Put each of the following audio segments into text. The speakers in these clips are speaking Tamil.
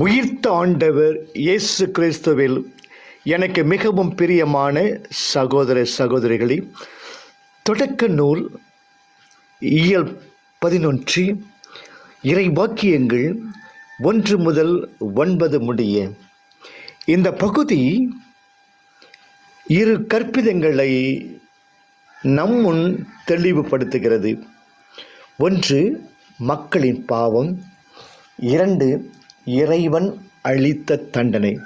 உயிர்த்த ஆண்டவர் இயேசு கிறிஸ்துவில் எனக்கு மிகவும் பிரியமான சகோதர சகோதரிகளே தொடக்க நூல் இயல் பதினொன்று இறை வாக்கியங்கள் ஒன்று முதல் ஒன்பது முடிய. இந்த பகுதி இரு கற்பிதங்களை நம் முன் தெளிவுபடுத்துகிறது. ஒன்று மக்களின் பாவம். இரண்டு இறைவன் அளித்த தண்டனை.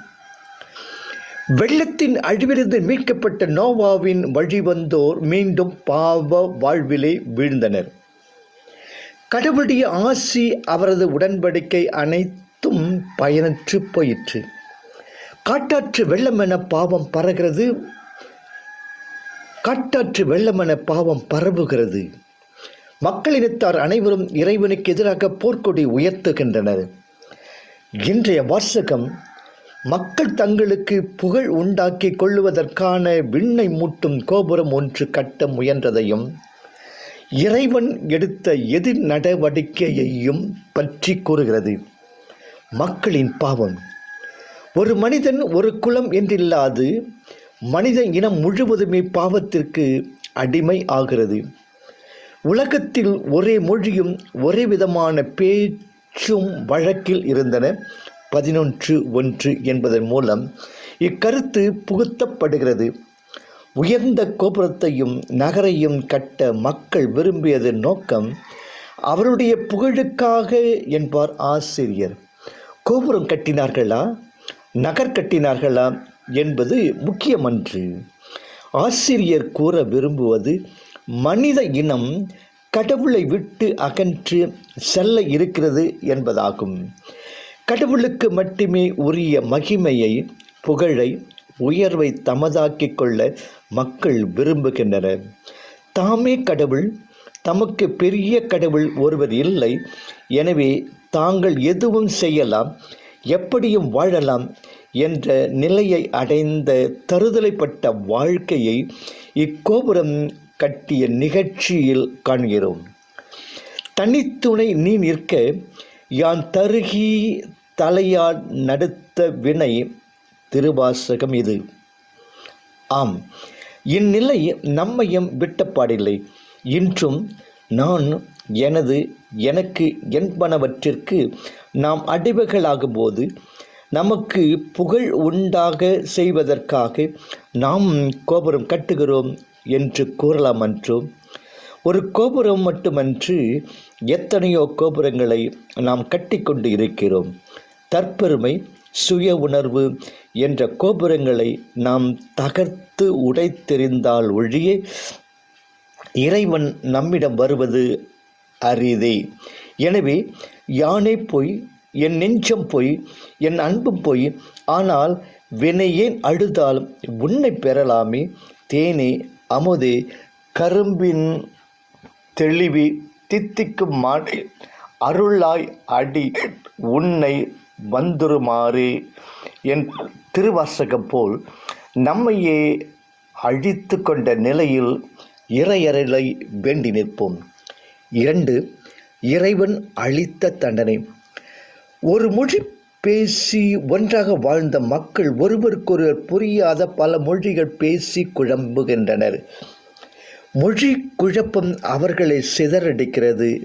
வெள்ளத்தின் அழிவிலிருந்து மீட்கப்பட்ட நோவாவின் வழிவந்தோர் மீண்டும் பாவ வாழ்விலே வீழ்ந்தனர். கடவுளுடைய ஆசி அவரது உடன்படிக்கை அனைத்தும் பயனற்று போயிற்று. காட்டாற்று வெள்ளமென பாவம் பரகிறது. காட்டாற்று வெள்ளமென பாவம் பரவுகிறது. மக்களினத்தார் அனைவரும் இறைவனுக்கு எதிராக போர்க்கொடி உயர்த்துகின்றனர். இன்றைய வாசகம் மக்கள் தங்களுக்கு புகழ் உண்டாக்கி கொள்ளுவதற்கான விண்ணை மூட்டும் கோபுரம் ஒன்று கட்ட முயன்றதையும் இறைவன் எடுத்த எதிர் நடவடிக்கையையும் பற்றி கூறுகிறது. மக்களின் பாவம். ஒரு மனிதன் ஒரு குலம் என்றில்லாது மனித இனம் முழுவதுமே பாவத்திற்கு அடிமை ஆகிறது. உலகத்தில் ஒரே மொழியும் ஒரே விதமான பேச்சும் வழக்கில் இருந்தன. பதினொன்று ஒன்று என்பதன் மூலம் இக்கருத்து புகுத்தப்படுகிறது. உயர்ந்த கோபுரத்தையும் நகரையும் கட்ட மக்கள் விரும்பியதன் நோக்கம் அவருடைய புகழுக்காக என்பார் ஆசிரியர். கோபுரம் கட்டினார்களா? நகர் கட்டினார்களா என்பது முக்கியமன்று. ஆசிரியர் கூற விரும்புவது மனித இனம் கடவுளை விட்டு அகன்று செல்ல இருக்கிறது என்பதாகும். கடவுளுக்கு மட்டுமே உரிய மகிமையை புகழை உயர்வை தமதாக்கிக் கொள்ள மக்கள் விரும்புகின்றனர். தாமே கடவுள் தமக்கு பெரிய கடவுள் ஒருவர் இல்லை. எனவே தாங்கள் எதுவும் செய்யலாம் எப்படியும் வாழலாம் என்ற நிலையை அடைந்த தருதலைப்பட்ட வாழ்க்கையை இக்கோபுரம் கட்டிய நிகழ்ச்சியில் காண்கிறோம். தனித்துணை நீ நிற்க யான் தருகி தலையால் நடுத்த வினை திருவாசகம் இது. ஆம் இந்நிலை நம்மையும் விட்டப்பாடில்லை. இன்றும் நான் எனது எனக்கு என்பனவற்றிற்கு நாம் அடிவுகளாகும்போது நமக்கு புகழ் உண்டாக செய்வதற்காக நாம் கோபுரம் கட்டுகிறோம் என்று கூறலாம் என்றும் ஒரு கோபுரம் மட்டுமன்று எத்தனையோ கோபுரங்களை நாம் கட்டிக்கொண்டு இருக்கிறோம். தற்பெருமை சுய உணர்வு என்ற கோபுரங்களை நாம் தகர்த்து உடைத்தெறிந்தால் ஒழிய இறைவன் நம்மிடம் வருவது அரிதே. எனவே யானை பொய் என் நெஞ்சம் பொய் என் அன்பும் பொய் ஆனால் வினையேன் அழுதால் உன்னை பெறலாமே? தேனே அமுதே கரும்பின் தெளிவி தித்திக்கும் மாடை அருளாய் அடி உன்னை வந்துருமாறு என் திருவாசகம் போல் நம்மையே அழித்து கொண்ட நிலையில் இறையறலை வேண்டி நிற்போம். இரண்டு இறைவன் அளித்த தண்டனை. ஒரு மொழி பேசி ஒன்றாக வாழ்ந்த மக்கள் ஒருவருக்கொருவர் புரியாத பல மொழிகள் பேசி குழம்புகின்றனர். மொழி குழப்பம் அவர்களை சிதறடிக்கிறது.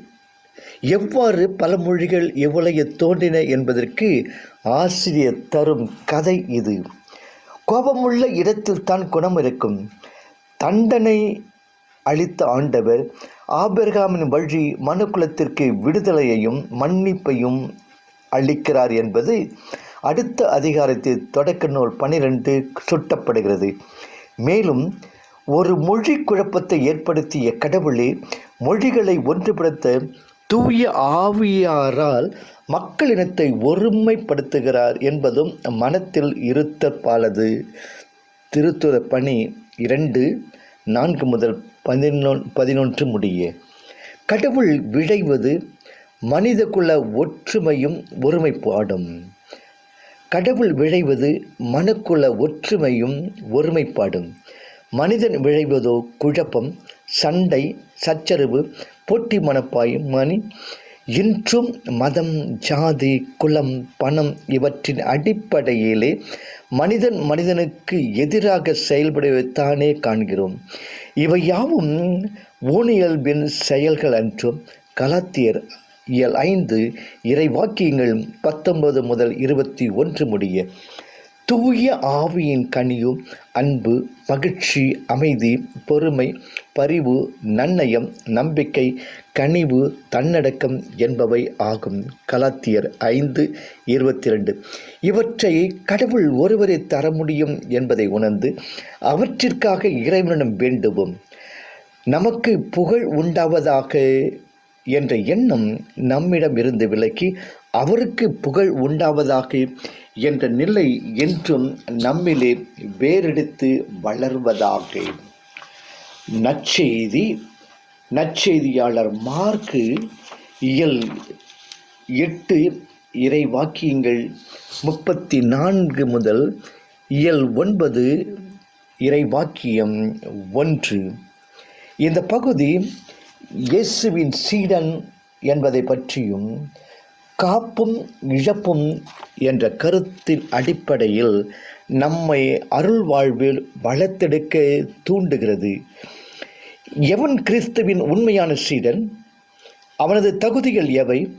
எவ்வாறு பல மொழிகள் எவ்வளைய தோன்றின என்பதற்கு ஆசிரியர் தரும் கதை இது. கோபமுள்ள இடத்தில் தான் குணம் இருக்கும். தண்டனை அளித்த ஆண்டவர் ஆபிரகாமின் வழி மனுக்குலத்திற்கு விடுதலையையும் மன்னிப்பையும் அளிக்கிறார் என்பது அடுத்த அதிகாரத்தில் தொடக்க நூல் பனிரெண்டு சுட்டப்படுகிறது. மேலும் ஒரு மொழி குழப்பத்தை ஏற்படுத்திய கடவுளே மொழிகளை ஒன்றுபடுத்த தூய ஆவியாரால் மக்களினத்தை ஒருமைப்படுத்துகிறார் என்பதும் மனத்தில் இருத்தற்பாலது. திருத்துற பணி இரண்டு நான்கு முதல் பதினொன் பதினொன்று முடிய. கடவுள் விழைவது மனிதகுல ஒற்றுமையும் ஒருமைப்பாடும். கடவுள் விழைவது மனுக்குல ஒற்றுமையும் ஒருமைப்பாடும். மனிதன் விழைவதோ குழப்பம் சண்டை சச்சரவு போட்டி மனப்பாயும் மணி இன்றும் மதம் ஜாதி குலம் பணம் இவற்றின் அடிப்படையிலே மனிதன் மனிதனுக்கு எதிராக செயல்படுவதைத்தானே காண்கிறோம். இவை யாவும் ஊனியல்பின் செயல்கள் அன்றும் கலாத்தியர் இயல் ஐந்து இறைவாக்கியங்கள் பத்தொன்பது முதல் இருபத்தி ஒன்று முடிய தூய ஆவியின் கனியும் அன்பு மகிழ்ச்சி அமைதி பொறுமை பரிவு நன்னயம் நம்பிக்கை கனிவு தன்னடக்கம் என்பவை ஆகும். கலாத்தியர் ஐந்து இருபத்தி ரெண்டு இவற்றை கடவுள் ஒருவரை தர முடியும் என்பதை உணர்ந்து அவற்றிற்காக இறைவனிடம் வேண்டுவோம். நமக்கு புகழ் உண்டாவதாக என்ற எண்ணம் நம்மிடம் இருந்து விலக்கி அவருக்கு புகழ் உண்டாவதாக என்ற நிலை என்றும் நம்மிலே வேறெடுத்து வளர்வதாக. நற்செய்தி நற்செய்தியாளர் மார்க்கு இயல் எட்டு இறை வாக்கியங்கள் முப்பத்தி நான்கு முதல் இயல் ஒன்பது இறை வாக்கியம் ஒன்று. இந்த பகுதி இயேசுவின் சீடன் என்பதை பற்றியும் காப்பும் இழப்பும் என்ற கருத்தின் அடிப்படையில் நம்மை அருள் வாழ்வில் வளர்த்தெடுக்க தூண்டுகிறது. எவன் கிறிஸ்துவின் உண்மையான சீடன்? அவனது தகுதிகள் எவை?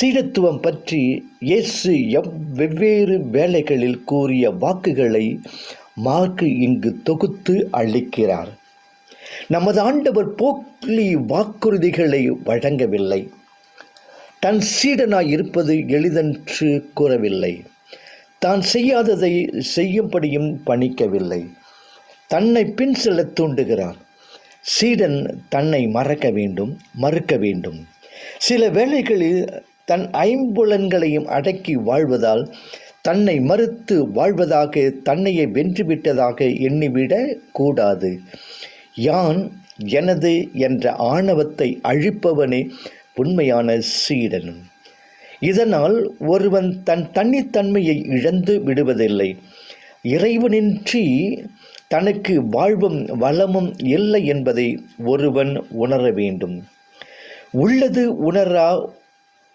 சீடத்துவம் பற்றி இயேசு எவ் வெவ்வேறு வேலைகளில் கூறிய வாக்குகளை மார்க்கு இங்கு தொகுத்து அளிக்கிறார். நமது ஆண்டவர் போக்லி வாக்குறுதிகளை வழங்கவில்லை. தன் சீடனாய் இருப்பது எளிதென்று கூறவில்லை. தான் செய்யாததை செய்யும்படியும் பணிக்கவில்லை. தன்னை பின் செல்ல தூண்டுகிறார். சீடன் தன்னை மறக்க வேண்டும் மறுக்க வேண்டும். சில வேளைகளில் தன் ஐம்புலன்களையும் அடக்கி வாழ்வதால் தன்னை மறுத்து வாழ்வதாக தன்னையே வென்றுவிட்டதாக எண்ணிவிடக் கூடாது. யான் எனது என்ற ஆணவத்தை அழிப்பவனே உண்மையான சீடன் இதனால் ஒருவன் தன் தன்னித்தன்மையை இழந்து விடுவதில்லை. இறைவனின்றி தனக்கு வாழ்வும் வளமும் இல்லை என்பதை ஒருவன் உணர வேண்டும். உள்ளது உணரா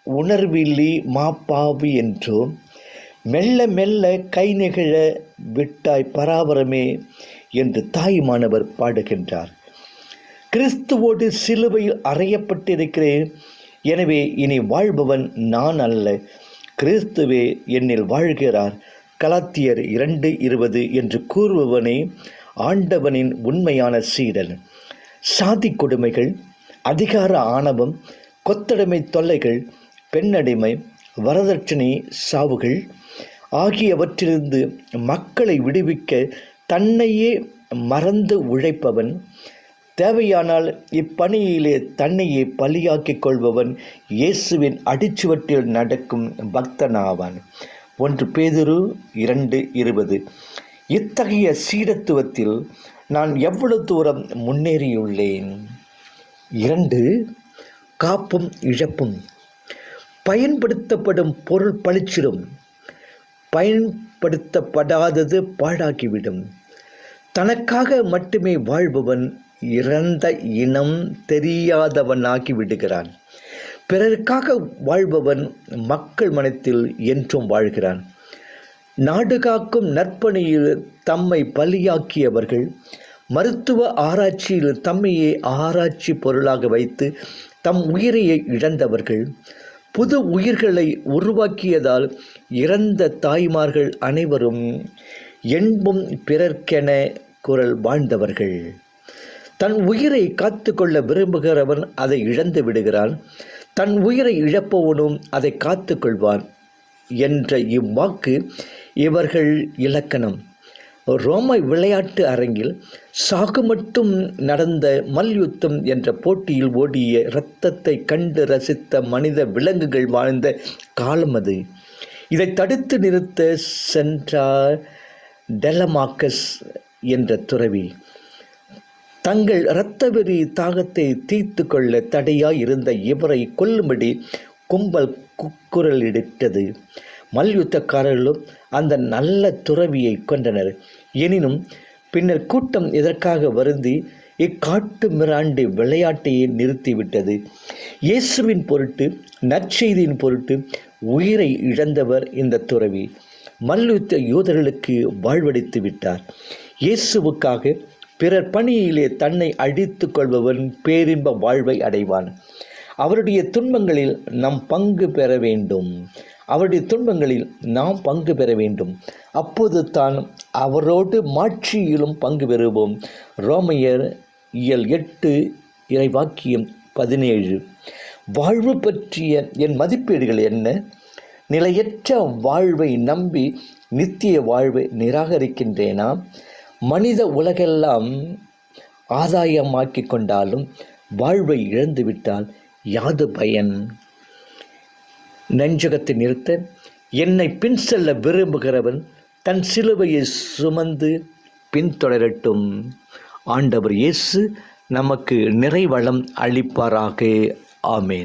உணர்வில்லி மாப்பாவி என்றோ மெல்ல மெல்ல கை நிகழ விட்டாய் பராபரமே என்று தாயுமானவர் பாடுகின்றார். கிறிஸ்துவோடு சிலுவையில் அறையப்பட்டிருக்கிறேன். எனவே இனி வாழ்பவன் நான் அல்ல. கிறிஸ்துவே என்னில் வாழ்கிறார். கலாத்தியர் இரண்டு இருபது என்று கூறுபவனே ஆண்டவனின் உண்மையான சீடன். சாதி கொடுமைகள் அதிகார ஆணவம் கொத்தடிமை தொல்லைகள் பெண்ணடிமை வரதட்சணை சாவுகள் ஆகியவற்றிலிருந்து மக்களை விடுவிக்க தன்னையே மறந்து உழைப்பவன். தேவையானால் இப்பணியிலே தன்னையே பலியாக்கிக் கொள்பவன் இயேசுவின் அடிச்சுவட்டில் நடக்கும் பக்தனாவான். ஒன்று பேதுரு இரண்டு இருபது. இத்தகைய சீரத்துவத்தில் நான் எவ்வளவு தூரம் முன்னேறியுள்ளேன்? இரண்டு காப்பும் இழப்பும். பயன்படுத்தப்படும் பொருள் பளிச்சிடும் பயன்படுத்தப்படாதது பாழாகிவிடும். தனக்காக மட்டுமே வாழ்பவன் இறந்த இனம் தெரியாதவனாகி விடுகிறான். பிறருக்காக வாழ்பவன் மக்கள் மனத்தில் என்றும் வாழ்கிறான். நாடு காக்கும் நற்பணியில் தம்மை பலியாக்கியவர்கள் மருத்துவ ஆராய்ச்சியில் தம்மையே ஆராய்ச்சி பொருளாக வைத்து தம் உயிரையை இழந்தவர்கள் புது உயிர்களை உருவாக்கியதால் இறந்த தாய்மார்கள் அனைவரும் என்பும் பிறர்க்கென குரல் வாழ்ந்தவர்கள். தன் உயிரை காத்து கொள்ள விரும்புகிறவன் அதை இழந்து விடுகிறான். தன் உயிரை இழப்பவனும் அதை காத்து கொள்வான் என்ற இவ்வாக்கு இவர்கள் இலக்கணம். ரோம விளையாட்டு அரங்கில் சாகு மட்டும் நடந்த மல்யுத்தம் என்ற போட்டியில் ஓடிய இரத்தத்தை கண்டு ரசித்த மனித விலங்குகள் வாழ்ந்த காலம் அது. இதை தடுத்து நிறுத்த சென்றார் டெலமாக்கஸ் என்ற துறவி. தங்கள் இரத்தவெறி தாகத்தை தீர்த்து கொள்ள தடையாய் இருந்த இவரை கொல்லும்படி கும்பல் குக்குரலிட்டது மல்யுத்தக்காரர்களும் அந்த நல்ல துறவியை கொண்டனர் எனினும் பின்னர் கூட்டம் இதற்காக வருந்தி இக்காட்டு மிராண்டு விளையாட்டையே நிறுத்திவிட்டது. இயேசுவின் பொருட்டு நற்செய்தியின் பொருட்டு உயிரை இழந்தவர் இந்த துறவி. மல்யுத்த யூதர்களுக்கு வாழ்வடித்து விட்டார். இயேசுவுக்காக பிறர் பணியிலே தன்னை அழித்து கொள்பவன் பேரின்ப வாழ்வை அடைவான். அவருடைய துன்பங்களில் நாம் பங்கு பெற வேண்டும். அவருடைய துன்பங்களில் நாம் பங்கு பெற வேண்டும். அப்போது தான் அவரோடு மாட்சியிலும் பங்கு பெறுவோம். ரோமையர் இயல் எட்டு இறைவாக்கியம் பதினேழு. வாழ்வு பற்றிய என் மதிப்பீடுகள் என்ன? நிலையற்ற வாழ்வை நம்பி நித்திய வாழ்வை நிராகரிக்கின்றேனா? மனித உலகெல்லாம் ஆதாயமாக்கி கொண்டாலும் வாழ்வை இழந்துவிட்டால் யாது பயன்? நெஞ்சகத்தை நிறுத்த என்னை பின் செல்ல விரும்புகிறவன் தன் சிலுவையை சுமந்து பின்தொடரட்டும். ஆண்டவர் இயேசு நமக்கு நிறைவளம் அளிப்பாராக. ஆமேன்.